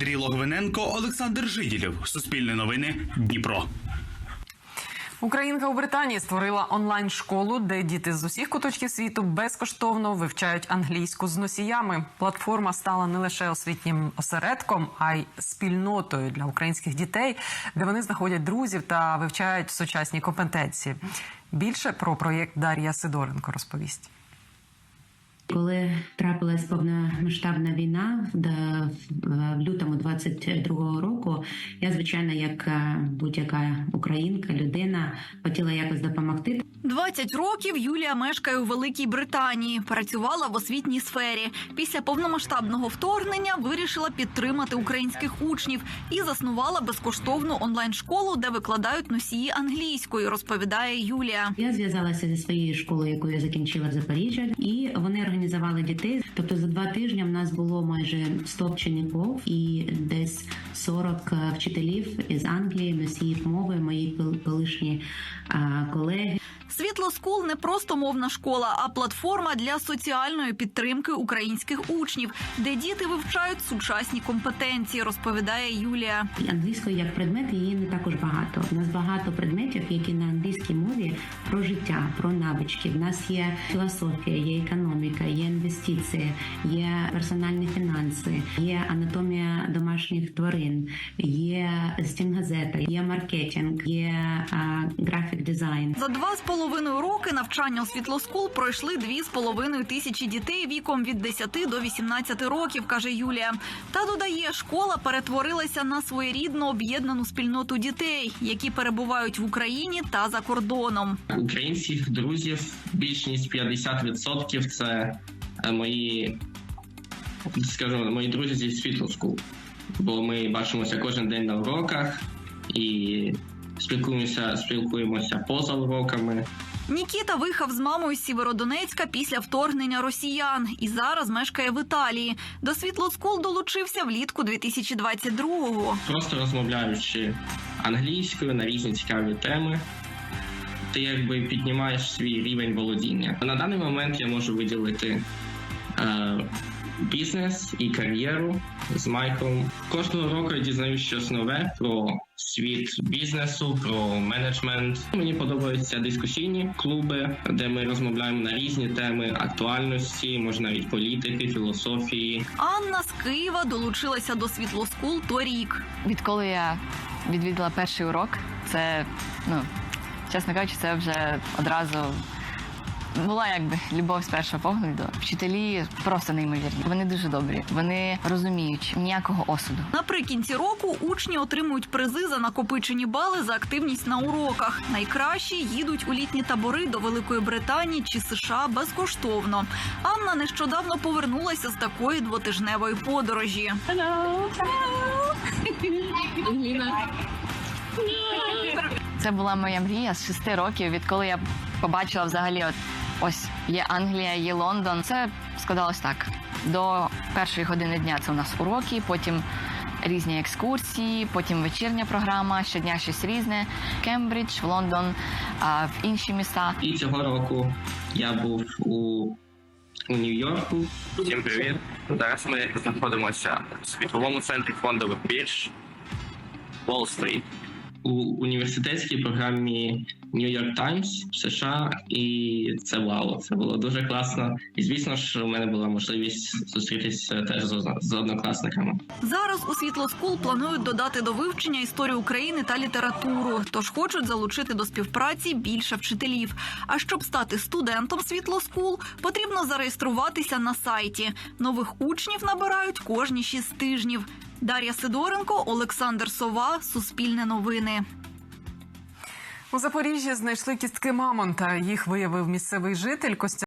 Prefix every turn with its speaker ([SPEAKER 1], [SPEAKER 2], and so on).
[SPEAKER 1] Андрій Логвиненко, Олександр Жиділєв. Суспільне новини. Дніпро.
[SPEAKER 2] Українка у Британії створила онлайн-школу, де діти з усіх куточків світу безкоштовно вивчають англійську з носіями. Платформа стала не лише освітнім осередком, а й спільнотою для українських дітей, де вони знаходять друзів та вивчають сучасні компетенції. Більше про проєкт Дар'я Сидоренко розповість.
[SPEAKER 3] Коли трапилась повномасштабна війна в, лютому 22-го року, я звичайно, як е, будь-яка українка, людина, хотіла якось допомогти.
[SPEAKER 4] 20 років Юлія мешкає у Великій Британії. Працювала в освітній сфері. Після повномасштабного вторгнення вирішила підтримати українських учнів і заснувала безкоштовну онлайн-школу, де викладають носії англійської. Розповідає Юлія.
[SPEAKER 3] Я зв'язалася зі своєю школою, яку я закінчила в Запоріжжі, і вони організували дітей. Тобто за два тижні в нас було майже 100 вчеників і десь 40 вчителів із Англії, носіїв мови, мої колишні колеги.
[SPEAKER 4] Світло Скул не просто мовна школа, а платформа для соціальної підтримки українських учнів, де діти вивчають сучасні компетенції. Розповідає Юлія.
[SPEAKER 3] Англійської як предмет її не також багато. У нас багато предметів, які на англійській мові про життя, про навички. В нас є філософія, є економіка, є інвестиції, є персональні фінанси, є анатомія домашніх тварин, є стінгазета, є маркетинг, є а, графік дизайн.
[SPEAKER 4] За два з половиною роки навчання у Світлоскул пройшли дві з половиною тисячі дітей віком від 10 до 18 років, каже Юлія. Та додає, школа перетворилася на своєрідну об'єднану спільноту дітей, які перебувають в Україні та за кордоном.
[SPEAKER 5] українських друзів більш ніж 50% це е, мої, скажімо, мої друзі зі світлоску. Бо ми бачимося кожен день на уроках і спілкуємося, спілкуємося поза уроками.
[SPEAKER 4] Нікіта виїхав з мамою з Сєвєродонецька після вторгнення росіян і зараз мешкає в Італії. До Світлоскул долучився влітку 2022-го.
[SPEAKER 5] Просто розмовляючи англійською на різні цікаві теми, ти якби піднімаєш свій рівень володіння. На даний момент я можу виділити е, бізнес і кар'єру з Майком. Кожного року я дізнаюсь щось нове про світ бізнесу, про менеджмент. Мені подобаються дискусійні клуби, де ми розмовляємо на різні теми актуальності, може навіть політики, філософії.
[SPEAKER 4] Анна з Києва долучилася до Світлоскул торік.
[SPEAKER 6] Відколи я відвідала перший урок, це, ну, чесно кажучи, це вже одразу була якби любов з першого погляду. Вчителі просто неймовірні. Вони дуже добрі, вони розуміють ніякого осуду.
[SPEAKER 4] Наприкінці року учні отримують призи за накопичені бали за активність на уроках. Найкращі їдуть у літні табори до Великої Британії чи США безкоштовно. Анна нещодавно повернулася з такої двотижневої подорожі.
[SPEAKER 6] Це була моя мрія з шести років, відколи я побачила взагалі, от ось є Англія, є Лондон. Це складалось так. До першої години дня це у нас уроки, потім різні екскурсії, потім вечірня програма, щодня щось різне. Кембридж, в Лондон, а в інші міста.
[SPEAKER 5] І цього року я був у, у Нью-Йорку.
[SPEAKER 7] Всім привіт! Зараз ми знаходимося в світовому центрі фондових бірж Уолл-стріт.
[SPEAKER 5] У університетській програмі New York Times в США, і це вау, це було дуже класно. І звісно ж, у мене була можливість зустрітися теж з, однокласниками.
[SPEAKER 4] Зараз у Світлоскул планують додати до вивчення історію України та літературу, тож хочуть залучити до співпраці більше вчителів. А щоб стати студентом Світлоскул, потрібно зареєструватися на сайті. Нових учнів набирають кожні шість тижнів. Дар'я Сидоренко, Олександр Сова, Суспільне новини.
[SPEAKER 2] У Запоріжжі знайшли кістки мамонта. Їх виявив місцевий житель Костя.